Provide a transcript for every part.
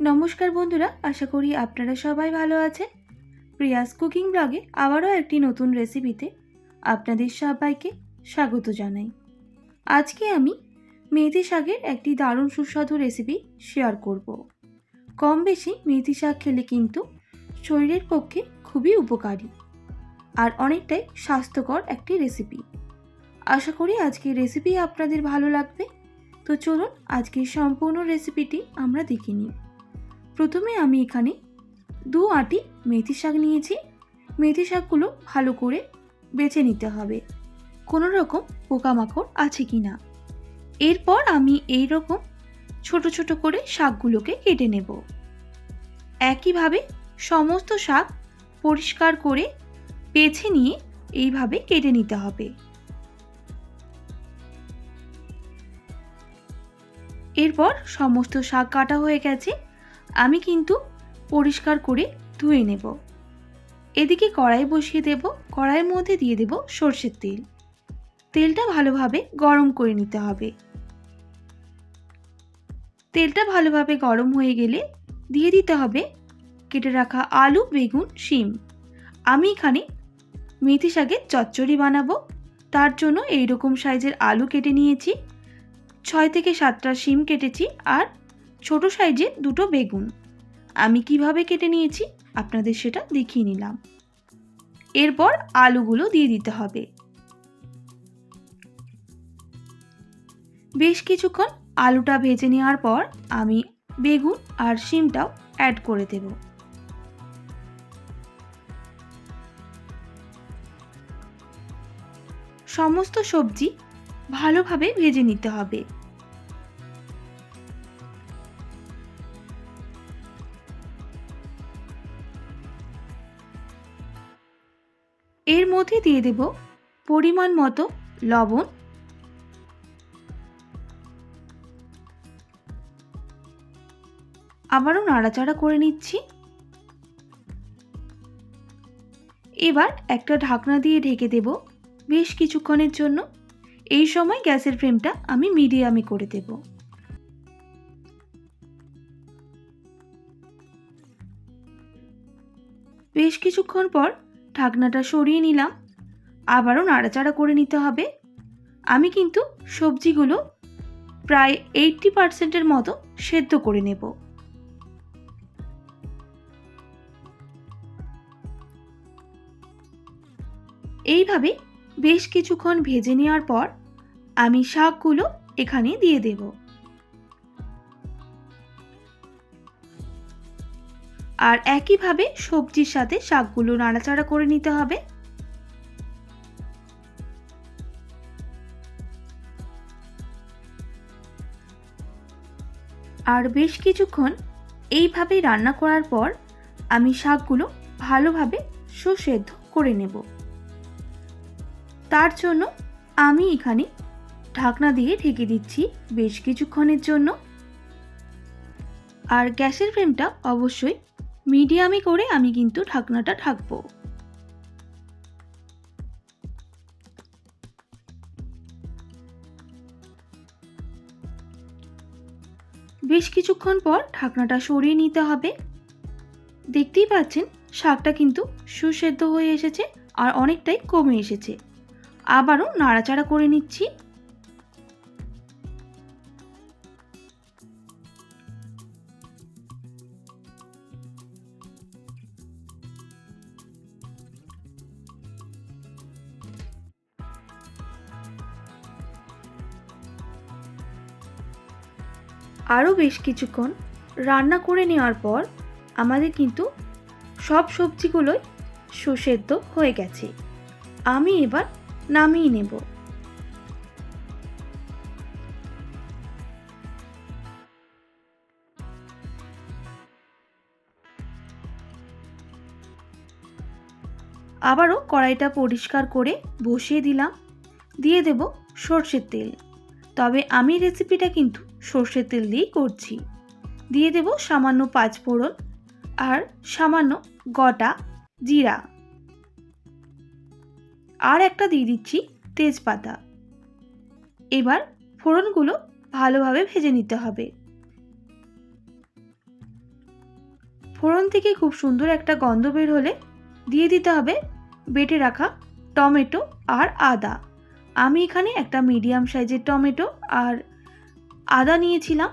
নমস্কার বন্ধুরা, আশা করি আপনারা সবাই ভালো আছেন। প্রিয়াস কুকিং ব্লগে আবারও একটি নতুন রেসিপিতে আপনাদের সবাইকে স্বাগত জানাই। আজকে আমি মেথি শাকের একটি দারুণ সুস্বাদু রেসিপি শেয়ার করব। কম বেশি মেথি শাক খেলে কিন্তু শরীরের পক্ষে খুবই উপকারী আর অনেকটাই স্বাস্থ্যকর একটি রেসিপি। আশা করি আজকের রেসিপি আপনাদের ভালো লাগবে। তো চলুন আজকের সম্পূর্ণ রেসিপিটি আমরা দেখে নিই। প্রথমে আমি এখানে দু আটি মেথি শাক নিয়েছি। মেথি শাকগুলো ভালো করে বেছে নিতে হবে। কোনো রকম পোকামাকড় আছে কি না? এরপর আমি এই রকম ছোট ছোট করে শাকগুলোকে কেটে নেব। একইভাবে সমস্ত শাক পরিষ্কার করে বেছে নিয়ে এইভাবে কেটে নিতে হবে। এরপর সমস্ত শাক কাটা হয়ে গেছে। আমি কিন্তু পরিষ্কার করে ধুয়ে নেব। এদিকে কড়াই বসিয়ে দেব, কড়াইয়ের মধ্যে দিয়ে দেব সর্ষের তেল। তেলটা ভালোভাবে গরম করে নিতে হবে। তেলটা ভালোভাবে গরম হয়ে গেলে দিয়ে দিতে হবে কেটে রাখা আলু, বেগুন, শিম। আমি এখানে মেথি শাকের চচ্চড়ি বানাবো। তার জন্য এই রকম সাইজের আলু কেটে নিয়েছি। ছয় থেকে সাতটা শিম কেটেছি আর ছোট সাইজে দুটো বেগুন। আমি কীভাবে কেটে নিয়েছি আপনাদের সেটা দেখিয়ে নিলাম। এরপর আলুগুলো দিয়ে দিতে হবে। বেশ কিছুক্ষণ আলুটা ভেজে নেওয়ার পর আমি বেগুন আর শিমটাও অ্যাড করে দেব। সমস্ত সবজি ভালোভাবে ভেজে নিতে হবে। মধ্যে দিয়ে দেব পরিমাণ মতো লবণ। আবারও নাড়াচাড়া করে নিচ্ছি। এবার একটা ঢাকনা দিয়ে ঢেকে দেব বেশ কিছুক্ষণের জন্য। এই সময় গ্যাসের ফ্লেমটা আমি মিডিয়ামে করে দেব। বেশ কিছুক্ষণ পর ঢাকনাটা সরিয়ে নিলাম। আবারও নাড়াচাড়া করে নিতে হবে। আমি কিন্তু সবজিগুলো প্রায় এইটটি পার্সেন্টের মতো সেদ্ধ করে নেব। এইভাবে বেশ কিছুক্ষণ ভেজে নেওয়ার পর আমি শাকগুলো এখানে দিয়ে দেব। আর একইভাবে সবজির সাথে শাকগুলো নাড়াচাড়া করে নিতে হবে। আর বেশ কিছুক্ষণ এইভাবে রান্না করার পর আমি শাকগুলো ভালোভাবে সুসেদ্ধ করে নেব। তার জন্য আমি এখানে ঢাকনা দিয়ে ঢেকে দিচ্ছি বেশ কিছুক্ষণের জন্য। আর গ্যাসের ফ্লেমটা অবশ্যই মিডিয়ামে করে আমি কিন্তু ঢাকনাটা ঢাকবো। বেশ কিছুক্ষণ পর ঢাকনাটা সরিয়ে নিতে হবে। দেখতেই পাচ্ছেন, শাকটা কিন্তু সুসেদ্ধ হয়ে এসেছে আর অনেকটাই কমে এসেছে। আবারও নাড়াচাড়া করে নিচ্ছি। আরও বেশ কিছুক্ষণ রান্না করে নেওয়ার পর আমাদের কিন্তু সব সবজিগুলোই সুসেদ্ধ হয়ে গেছে। আমি এবার নামিয়ে নেব। আবারও কড়াইটা পরিষ্কার করে বসিয়ে দিলাম। দিয়ে দেব সর্ষের তেল। তবে আমি রেসিপিটা কিন্তু সর্ষের তেল দিয়েই করছি। দিয়ে দেব সামান্য পাঁচ ফোড়ন আর সামান্য গটা জিরা। আর একটা দিয়ে দিচ্ছি তেজপাতা। এবার ফোড়নগুলো ভালোভাবে ভেজে নিতে হবে। ফোড়ন থেকে খুব সুন্দর একটা গন্ধ বের হলে দিয়ে দিতে হবে বেটে রাখা টমেটো আর আদা। আমি এখানে একটা মিডিয়াম সাইজের টমেটো আর আদা নিয়েছিলাম,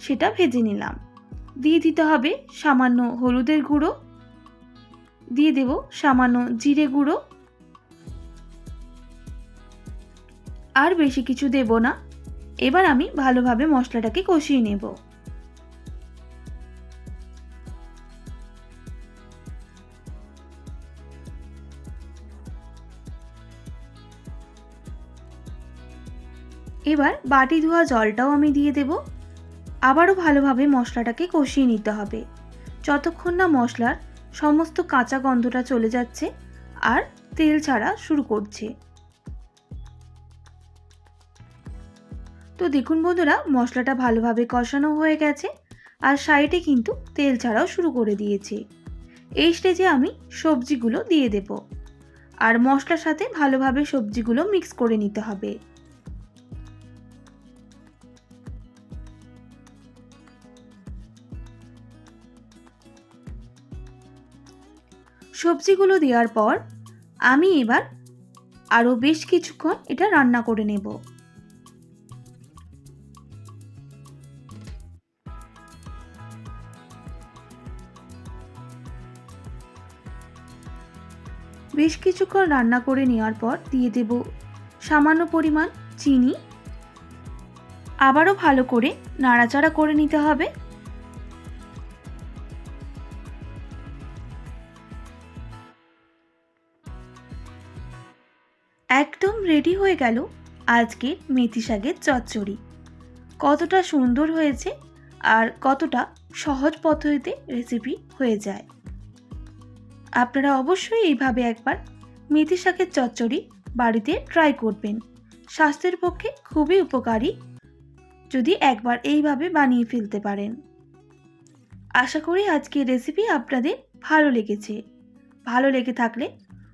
সেটা ভেজে নিলাম। দিয়ে দিতে হবে সামান্য হলুদের গুঁড়ো। দিয়ে দেব সামান্য জিরে গুঁড়ো। আর বেশি কিছু দেব না। এবার আমি ভালোভাবে মশলাটাকে কষিয়ে নেব। এবার বাটি ধোয়া জলটাও আমি দিয়ে দেব। আবারও ভালোভাবে মশলাটাকে কষিয়ে নিতে হবে। যতক্ষণ না মশলার সমস্ত কাঁচা গন্ধটা চলে যাচ্ছে আর তেল ছাড়া শুরু করছে। তো দেখুন বন্ধুরা, মশলাটা ভালোভাবে কষানো হয়ে গেছে আর সাইডে কিন্তু তেল ছাড়াও শুরু করে দিয়েছে। এই স্টেজে আমি সবজিগুলো দিয়ে দেব। আর মশলার সাথে ভালোভাবে সবজিগুলো মিক্স করে নিতে হবে। সবজিগুলো দেওয়ার পর আমি এবার আরও বেশ কিছুক্ষণ এটা রান্না করে নেব। বেশ কিছুক্ষণ রান্না করে নেওয়ার পর দিয়ে দেব সামান্য পরিমাণ চিনি। আবারও ভালো করে নাড়াচাড়া করে নিতে হবে। একদম রেডি হয়ে গেল আজকের মেথি শাকের চচ্চড়ি। কতটা সুন্দর হয়েছে আর কতটা সহজ পদ্ধতিতে রেসিপি হয়ে যায়। আপনারা অবশ্যই এইভাবে একবার মেথি শাকের চচ্চড়ি বাড়িতে ট্রাই করবেন। স্বাস্থ্যের পক্ষে খুবই উপকারী যদি একবার এইভাবে বানিয়ে ফেলতে পারেন। আশা করি আজকের রেসিপি আপনাদের ভালো লেগেছে। ভালো লেগে থাকলে